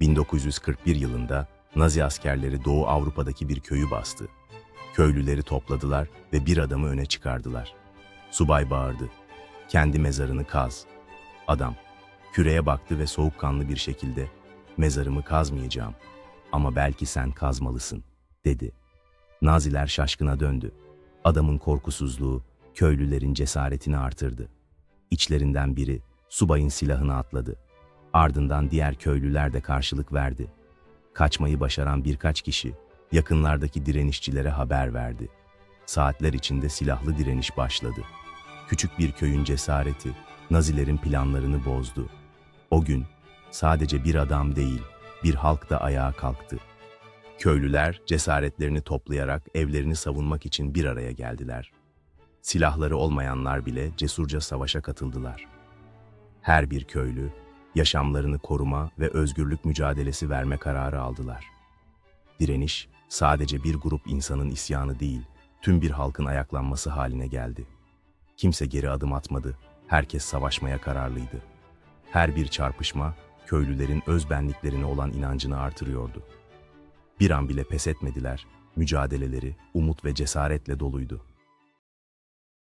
1941 yılında Nazi askerleri Doğu Avrupa'daki bir köyü bastı. Köylüleri topladılar ve bir adamı öne çıkardılar. Subay bağırdı. Kendi mezarını kaz. Adam küreye baktı ve soğukkanlı bir şekilde mezarımı kazmayacağım ama belki sen kazmalısın dedi. Naziler şaşkına döndü. Adamın korkusuzluğu köylülerin cesaretini artırdı. İçlerinden biri subayın silahını atladı. Ardından diğer köylüler de karşılık verdi. Kaçmayı başaran birkaç kişi yakınlardaki direnişçilere haber verdi. Saatler içinde silahlı direniş başladı. Küçük bir köyün cesareti Nazilerin planlarını bozdu. O gün sadece bir adam değil, bir halk da ayağa kalktı. Köylüler cesaretlerini toplayarak evlerini savunmak için bir araya geldiler. Silahları olmayanlar bile cesurca savaşa katıldılar. Her bir köylü yaşamlarını koruma ve özgürlük mücadelesi verme kararı aldılar. Direniş sadece bir grup insanın isyanı değil, tüm bir halkın ayaklanması haline geldi. Kimse geri adım atmadı, herkes savaşmaya kararlıydı. Her bir çarpışma köylülerin özbenliklerine olan inancını artırıyordu. Bir an bile pes etmediler, mücadeleleri umut ve cesaretle doluydu.